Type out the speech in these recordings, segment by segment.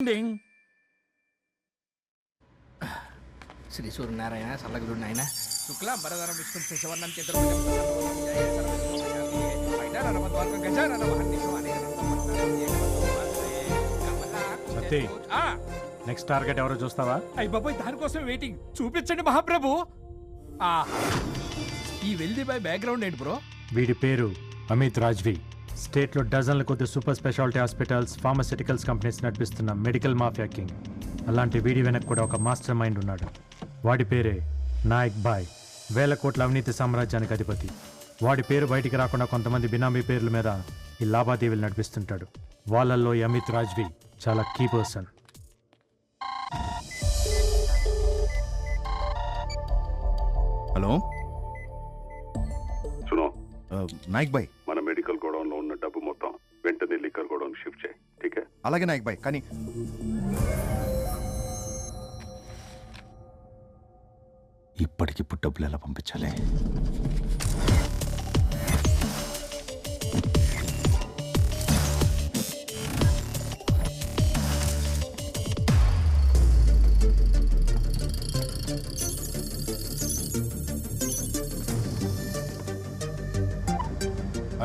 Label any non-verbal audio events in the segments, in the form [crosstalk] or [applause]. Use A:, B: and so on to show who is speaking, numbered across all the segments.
A: డింగ్
B: శ్రీ సూర్యనారాయణ సల్లగుడు నాయన శుక్లాం వరదరం విష్ణు శశవర్ణం
A: సత్తి. నెక్స్ట్ టార్గెట్ ఎవరో చూస్తావా
B: అయ్యి బాబాయ్ దానికోసం వెయిటింగ్ చూపించండి మహాప్రభు ఆహా. ఈ వెల్ది బాయ్ బ్యాక్గ్రౌండ్ ఏంటి బ్రో
A: వీడి పేరు అమిత్ రాజ్వి స్టేట్లో డజన్ల కొద్ది super speciality hospitals pharmaceuticals companies నడిపిస్తున్న మెడికల్ మాఫియా కింగ్. అలాంటి వీడి వెనక కూడా ఒక మాస్టర్ మైండ్ ఉన్నాడు. వాడి పేరే నాయక్ బాయ్ వేల కోట్ల అవినీతి సామ్రాజ్యానికి అధిపతి. వాడి పేరు బయటికి రాకుండా కొంతమంది బినామీ పేర్ల మీద ఈ లావాదేవీలు నడిపిస్తుంటాడు. వాళ్ళల్లో ఈ అమిత్ రాజ్వి చాలా కీ పర్సన్.
C: హలో? నాయక్ బాయ్
D: వెంటనే లిక్కర్ గోడౌన్ షిఫ్ట్ చేయి. ఠీకే
C: అలాగే నాయక్ బాయ్ కానీ ఇప్పటికిప్పుడు డబ్బులు ఎలా పంపించాలి?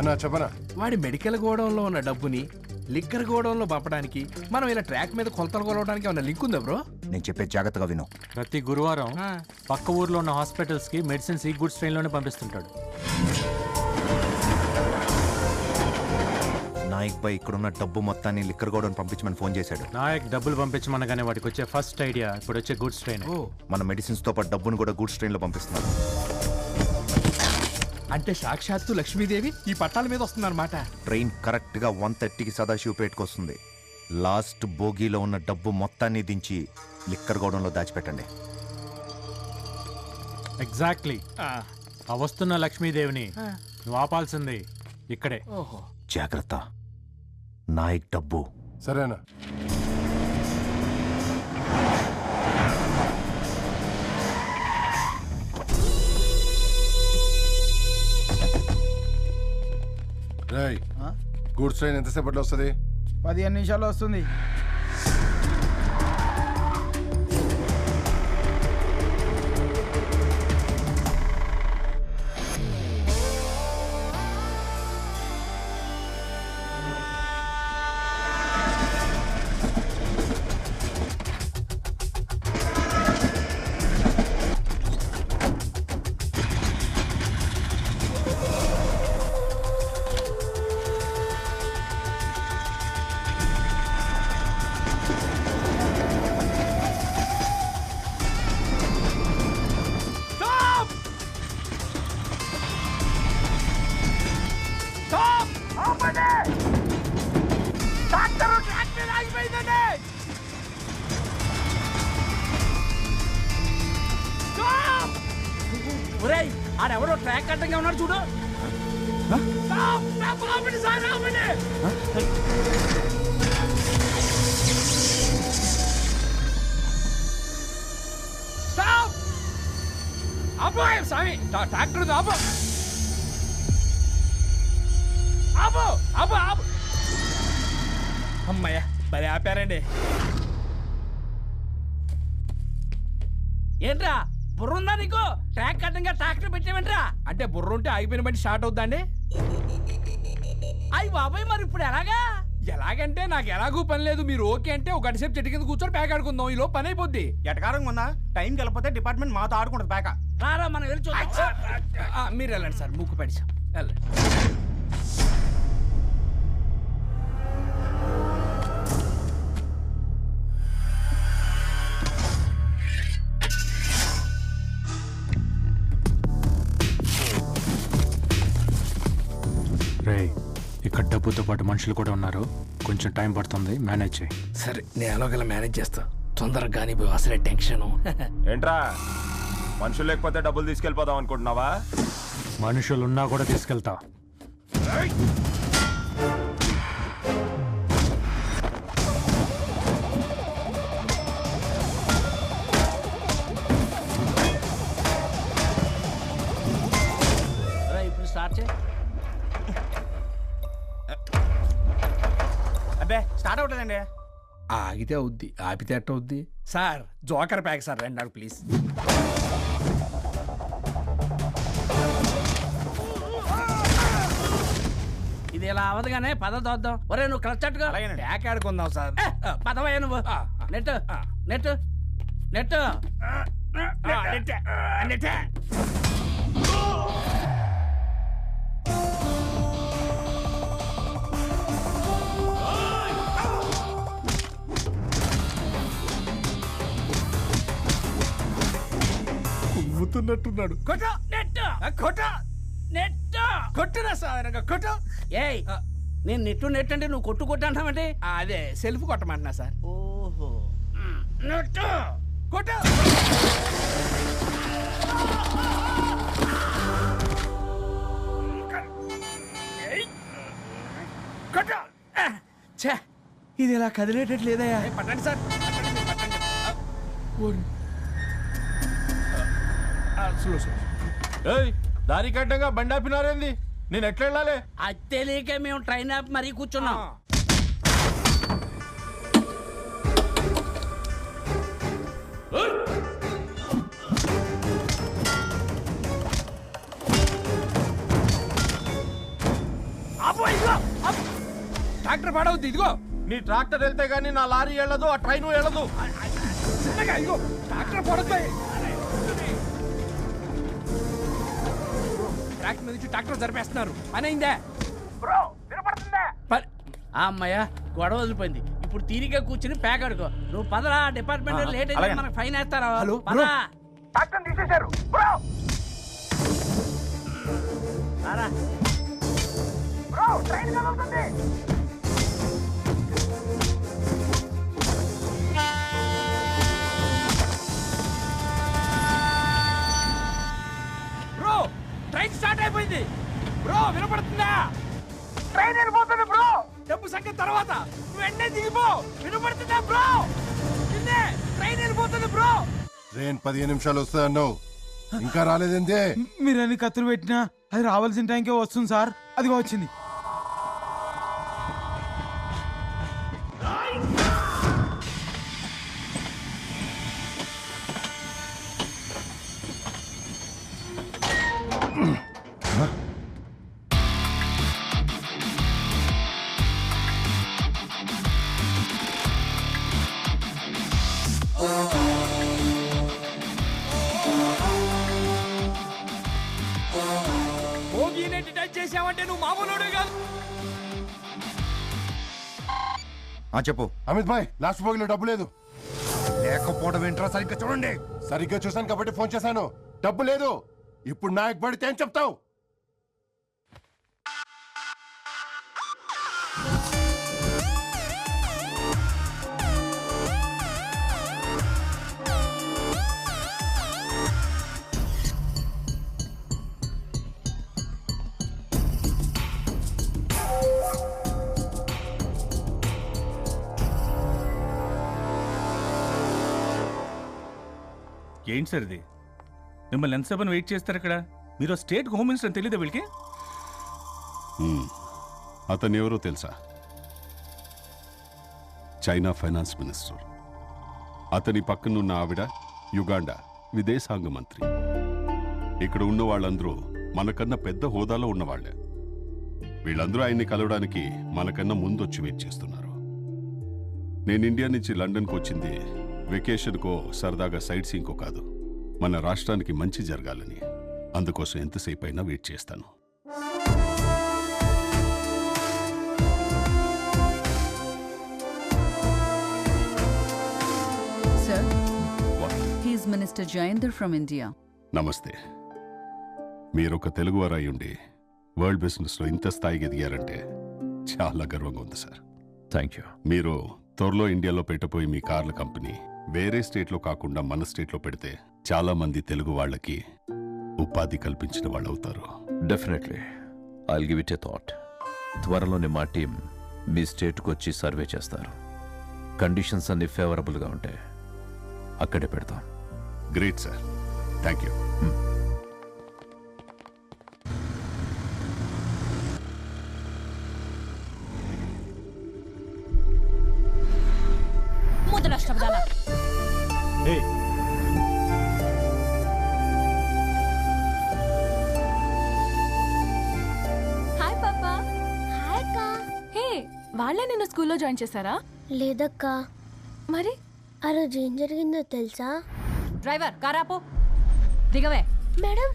E: అన్నా చెప్పనా?
B: వాడి మెడికల్ గోడౌన్లో ఉన్న డబ్బుని లిక్కర్ గోడౌన్లో పంపడానికి మనం ఇలా ట్రాక్ మీద కొలతలు కొలవడానికి ఏమన్నా లింక్ ఉందా బ్రో?
C: నేను చెప్పే జాగ్రత్తగా విను.
A: ప్రతి గురువారం పక్క ఊర్లో ఉన్న హాస్పిటల్స్కి మెడిసిన్స్ ఈ గుడ్స్ ట్రైన్లోనే పంపిస్తుంటాడు.
C: నాయక్ బాయ్ ఇక్కడున్న డబ్బు మొత్తాన్ని లిక్కర్ గోడౌన్ పంపించమని ఫోన్ చేశాడు.
A: నాయక్ డబ్బులు పంపించమనగానే వాడికి వచ్చే ఫస్ట్ ఐడియా ఇప్పుడు వచ్చే గుడ్స్ ట్రైన్.
B: ఓ.
C: మన మెడిసిన్స్తో పాటు డబ్బును కూడా గూడ్స్ ట్రైన్లో పంపిస్తున్నారు
B: అంటే సాక్షాత్తు లక్ష్మీదేవి ఈ పట్టాల మీద వస్తుందన్నమాట.
C: ట్రైన్ కరెక్ట్గా వన్ థర్టీకి సదాశివపేటకు వస్తుంది లాస్ట్ బోగీలో ఉన్న డబ్బు మొత్తాన్ని దించి లిక్కర్ గోడౌన్లో దాచిపెట్టండి.
A: ఎగ్జాక్ట్లీ. ఆ. వస్తున్న లక్ష్మీదేవిని నువ్వు ఆపాల్సింది ఇక్కడే.
B: ఓహో.
C: జాగ్రత్త. నాయక్ డబ్బు.
E: సరేనా? రేయ్ గూడ్స్ ట్రైన్ ఎంతసేపట్లో వస్తుంది?
F: పదిహేను నిమిషాల్లో వస్తుంది.
B: ఉన్నాడు చూడు! ఆపండి సార్, ఆపండి! స్వామి ట్రాక్టర్ ఆపు. ఆపు ఆపు ఆపు. అమ్మయ్య మరి ఆపారండి. ఏంట్రా బుర్ర ఉందా నీకు? ట్రాక్ అడ్డంగా ట్రాక్టర్ పెట్టావేంట్రా? అంటే బుర్ర ఉంటే ఆగిపోయిన బండి స్టార్ట్ అవుద్దండి. అయ్యి బాబాయ్ మరి ఇప్పుడు ఎలాగా? ఎలాగంటే నాకు ఎలాగూ పని లేదు. మీరు ఓకే అంటే ఒక గంట సేపు చెట్టు కింద కూర్చొని ప్యాక్ ఆడుకుందాం. ఈలో పని అయిపోద్ది.
F: ఎటకారంగా ఉందా టైంకి వెళ్ళిపోతే డిపార్ట్మెంట్ మాతో ఆడుకుంటుంది పేక
B: రారా మనం వెళ్ళి చూద్దాం. ఆ, మీరు వెళ్ళండి సార్. ముక్కు పడిచాం వెళ్ళండి.
A: డబ్బుతో పాటు మనుషులు కూడా ఉన్నారు. కొంచెం టైం పడుతుంది మేనేజ్ చేయి.
B: సరే నేను ఎలాగోలా మేనేజ్ చేస్తా. తొందరగా కానీ పోయి అసలే టెన్షన్. [laughs]
G: ఏంట్రా? మనుషులు లేకపోతే డబ్బులు తీసుకెళ్ళిపోదాం అనుకుంటున్నావా?
A: మనుషులు ఉన్నా కూడా తీసుకెళ్తా.
B: ఆగితే అవుద్ది ఆపితే ఎట్ట అవుద్ది? సార్ జోకర్ ప్యాక్ సార్ రెండు నాకు ప్లీజ్.
H: ఇది ఇలా అవదుగానే పద దోద్దాం. ఒరే నువ్వు క్లచ్చట్టుగా
B: ప్యాక్ ఆడుకుందాం సార్.
H: పదవయ్య నువ్వు?
B: ఆ,
H: నెట్ నెట్ నెట్
B: కుమ్ముతున్నట్టున్నాడు కొట్ట
H: నెట్
B: కొట్ట.
H: నెట్
B: కొట్టురా సార్ కొట్టు.
H: ఏయ్ నేను నెట్టు నెట్ అంటే నువ్వు కొట్టు కొట్టు అంటావంటే?
B: ఆ, అదే సెల్ఫ్ కొట్టమంటున్నా సార్.
H: ఓహో.
B: కొట్టు. ఇది ఇలా కదిలేటట్టు లేదయ్యా. పట్టండి సార్. పట్టండి. స్లో
G: ఏయ్ దారి కట్టంగా బండి ఆపినారేంది? నేను ఎట్లా వెళ్ళాలి?
H: అది తెలియక మేము ట్రైన్ ఆపి మరీ కూర్చున్నాం.
B: ఆపు, ఇదిగో, ఆపు. ట్రాక్టర్ పాడవుద్ది ఇదిగో.
G: నీ ట్రాక్టర్ వెళ్తే గానీ నా లారీ వెళ్ళదు ఆ ట్రైన్ వెళ్ళదు.
B: చిన్నగా ఇదిగో ట్రాక్టర్ పడుతుంది ట్రాక్టర్ మీద నుంచి ట్రాక్టర్ జరిపేస్తున్నారు. పని అయిందే పని-
H: ఆ అమ్మయ్య గొడవ వదిలిపోయింది. ఇప్పుడు తీరిగ్గా కూర్చుని ప్యాక్ అడుకో. నువ్వు పదరా డిపార్ట్మెంట్ లేట్ అయితే. మనకు ఫైన్ వేస్తారా?
B: హలో,
H: పదరా.
B: తీసేశారు.
H: రారా.
B: బ్రో ట్రైన్
E: పదిహేను నిమిషాలు వస్తుంది అన్నావు. ఇంకా రాలేదంతే
F: మీరు అన్ని కత్తులు పెట్టినా అది రావాల్సిన టైంకే వస్తుంది సార్. అదిగో వచ్చింది.
C: ఆ చెప్పు.
E: అమిత్ భాయ్ లాస్ట్ బోగిలో డబ్బు లేదు.
C: లేకపోవడం ఏంట్రా సరిగ్గా చూడండి.
E: సరిగ్గా చూసాను కాబట్టి ఫోన్ చేశాను. డబ్బు లేదు. ఇప్పుడు నాయక్ పడితే ఏం చెప్తావు.
I: ఏంటి సార్ ఇది? మిమ్మల్ని ఎంతసేపు వెయిట్ చేస్తారు అక్కడ మీరు స్టేట్ హోమ్ మినిస్టర్ అని తెలియదా వీళ్ళకి?
J: అతను ఎవరో తెలుసా? China finance minister. అతని పక్కనున్న ఆవిడ యుగాండా విదేశాంగ మంత్రి. ఇక్కడ ఉన్న వాళ్ళందరూ మనకన్నా పెద్ద హోదాలో ఉన్నవాళ్ళే వీళ్ళందరూ ఆయన్ని కలవడానికి మనకన్నా ముందొచ్చి వెయిట్ చేస్తున్నారు. నేను ఇండియా నుంచి లండన్కి వచ్చింది వెకేషన్కో సరదాగా సైట్ సీయింగ్కో కాదు. మన రాష్ట్రానికి మంచి జరగాలని. అందుకోసం ఎంతసేపు అయినా వెయిట్ చేస్తాను.
K: Is Minister Jayendra from India.
J: నమస్తే. మీరొక తెలుగువారు అయ్యుండి వరల్డ్ బిజినెస్లో ఇంత స్థాయికి ఎదిగారంటే చాలా గర్వంగా ఉంది సార్.
G: థ్యాంక్ యూ
J: మీరు త్వరలో ఇండియాలో పెట్టబోయే మీ కార్ల కంపెనీ వేరే స్టేట్లో కాకుండా మన స్టేట్లో పెడితే చాలా మంది తెలుగు వాళ్ళకి ఉపాధి కల్పించిన వాళ్ళు అవుతారు
G: definitely I'll give it a thought త్వరలోనే మా టీం మీ స్టేట్కి వచ్చి సర్వే చేస్తారు. కండిషన్స్ అన్ని ఫేవరబుల్గా ఉంటాయి అక్కడే పెడతాం.
J: గ్రేట్ సార్ థ్యాంక్ యూ
L: స్కూల్లో జాయిన్ చేశారా?
M: లేదక్క.
L: మరి?
M: ఆ రోజు ఏం జరిగిందో తెలుసా?
K: డ్రైవర్ కారాపు దిగవే.
M: మేడం!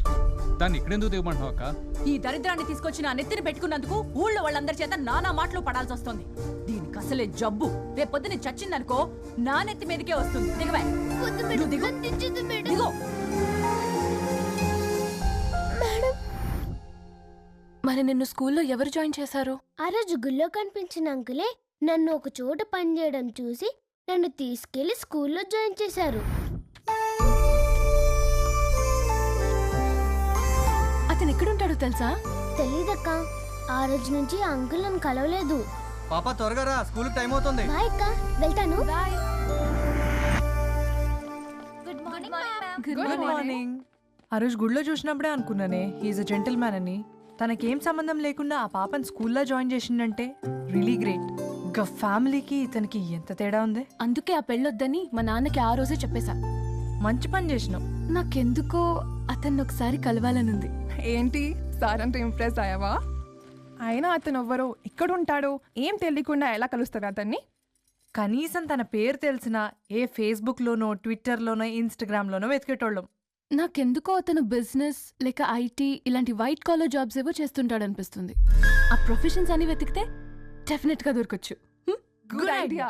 I: దాన్ని ఇక్కడెందుకు దిగమంటున్నావు అక్క?
K: ఈ దరిద్రాన్ని తీసుకొచ్చి నా నెత్తిన పెట్టుకున్నందుకు ఊళ్ళో వాళ్ళందరి చేత నానా మాటలు పడాల్సి వస్తుంది. దీనికి అసలే జబ్బు. రేపు పొద్దున చచ్చిందనుకో నా నెత్తి మీదకే వస్తుంది. దిగవే. నువ్వు దిగు.
L: మరి నిన్ను స్కూల్లో ఎవరు జాయిన్ చేశారు?
M: ఆ రోజు గుళ్ళో కనిపించిన అంకులే నన్ను ఒక చోట పనిచేయడం చూసి నన్ను తీసుకెళ్ళి స్కూల్లో జాయిన్ చేశారు.
L: అతను ఎక్కడుంటాడో తెలుసా?
M: తెలీదక్క. ఆ రోజు నుంచి ఆ అంకుల్ నన్ను కలవలేదు.
N: పాప త్వరగా రా స్కూల్ టైం అవుతుంది.
M: బాయ్ అక్క. వెళ్తాను.
L: Bye.
M: Good morning
L: good morning
O: ఆ రోజు గుడిలో చూసినప్పుడే అనుకున్నానే హీఈస్ అ జెంటిల్ మ్యాన్ అని. తనకేం సంబంధం లేకుండా ఆ పాపని స్కూల్లో జాయిన్ చేసిందంటే రియలీ గ్రేట్ ఇంకా ఫ్యామిలీకి ఇతనికి ఎంత తేడా ఉంది?
L: అందుకే ఆ పెళ్ళొద్దని మా నాన్నకి ఆ రోజే చెప్పేశా.
O: మంచి పని చేసినావు.
L: నాకెందుకో అతన్ని ఒకసారి కలవాలనుంది.
P: ఏంటి? సార్ అంత ఇంప్రెస్ అయ్యావా? అయినా అతను ఎవ్వరో ఎక్కడుంటాడో? ఏం తెలియకుండా ఎలా కలుస్తారు అతన్ని?
O: కనీసం తన పేరు తెలిసిన ఏ ఫేస్బుక్లోనో ట్విట్టర్లోనో ఇన్స్టాగ్రామ్లోనో వెతికేటోళ్ళం.
L: నాకెందుకో అతను బిజినెస్ లేక ఐటీ ఇలాంటి వైట్ కాలర్ జాబ్స్ ఏవో చేస్తుంటాడు అనిపిస్తుంది ఆ ప్రొఫెషన్స్ అని వెతికితే డెఫినెట్గా దొరకచ్చు
P: గుడ్ ఐడియా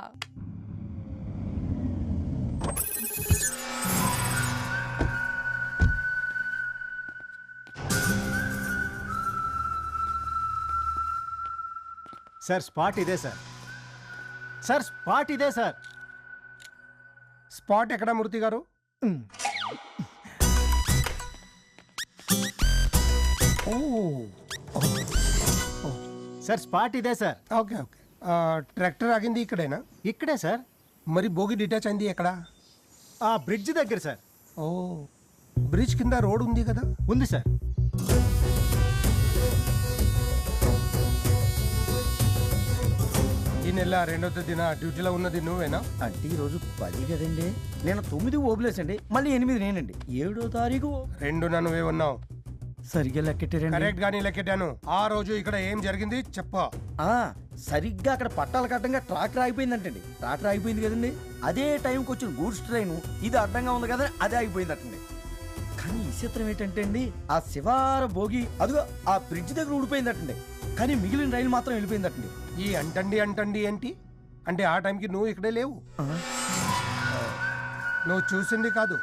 N: సార్ స్పాట్ ఇదే సార్ సార్ స్పాట్ ఇదే సార్
F: స్పాట్ ఎక్కడ మూర్తి గారు?
N: సార్ స్పాట్ ఇదే సార్.
F: Okay okay. ట్రాక్టర్ ఆగింది ఇక్కడేనా?
N: ఇక్కడే సార్.
F: మరి బోగి డిటాచ్ అయింది ఎక్కడ?
N: ఆ బ్రిడ్జ్ దగ్గర సార్.
F: ఓ బ్రిడ్జ్ కింద రోడ్ ఉంది కదా?
N: ఉంది సార్.
F: ఈ నెల రెండో తేదీన డ్యూటీలో ఉన్నది నువ్వేనా?
N: అంటే ఈరోజు పది కదండి. నేను తొమ్మిది ఓబులేసండి మళ్ళీ ఎనిమిది నేనండి. ఏడో తారీఖు
F: రెండు నువ్వే ఉన్నావు
N: సరిగ్గా లెక్కెట్టారండి.
F: కరెక్ట్ గానీ లెక్కెట్టాను. ఆ రోజు ఇక్కడ ఏం జరిగింది చెప్ప.
N: ఆ, సరిగ్గా అక్కడ పట్టాల కట్టంగా ట్రాక్టర్ ఆగిపోయిందంటండి. ట్రాక్టర్ ఆగిపోయింది కదండి. అదే టైంకి వచ్చిన గూడ్స్ ట్రైన్ ఇది అడ్డంగా ఉంది కదా అదే ఆగిపోయిందటండి. కానీ విచిత్రం ఏంటంటే అండి ఆ శివార భోగి అదిగో ఆ బ్రిడ్జ్ దగ్గర ఊడిపోయిందటండి. కానీ మిగిలిన రైలు మాత్రం వెళ్ళిపోయిందటండి.
F: ఈ అంటండి అంటండి ఏంటి? అంటే ఆ టైంకి నువ్వు ఇక్కడే లేవు. నువ్వు చూసింది కాదు.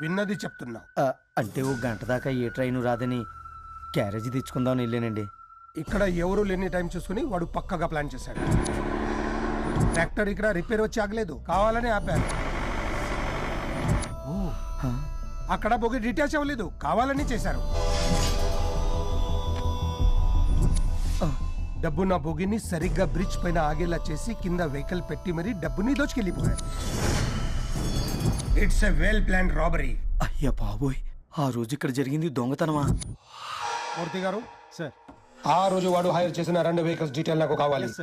F: విన్నది చెప్తున్నావు.
N: అంటే ఓ గంట దాకా ఏ ట్రైన్ రాదని క్యారేజీ తెచ్చుకుందామని వెళ్ళానండి.
F: ఇక్కడ ఎవరు లేని టైం చూసుకుని వాడు పక్కగా ప్లాన్ చేశాడు. ట్రాక్టర్ ఇక్కడ రిపేర్ వచ్చి ఆగలేదు. కావాలని ఆపారు. అక్కడ బొగి డిటాచ్ అవ్వలేదు. కావాలని చేశారు. డబ్బు నా బొగిని సరిగ్గా బ్రిడ్జ్ పైన ఆగేలా చేసి కింద వెహికల్ పెట్టి మరీ డబ్బుని దోచుకెళ్ళిపోయారు it's a well plan robbery
N: అయ్యా బాబోయ్ ఆ రోజు ఇక్కడ జరిగింది దొంగతనమా?
F: మూర్తి గారు సార్ ఆ రోజు వాడు హైర్ చేసిన రెండు వెహికల్స్ డీటెయిల్ నాకు కావాలి.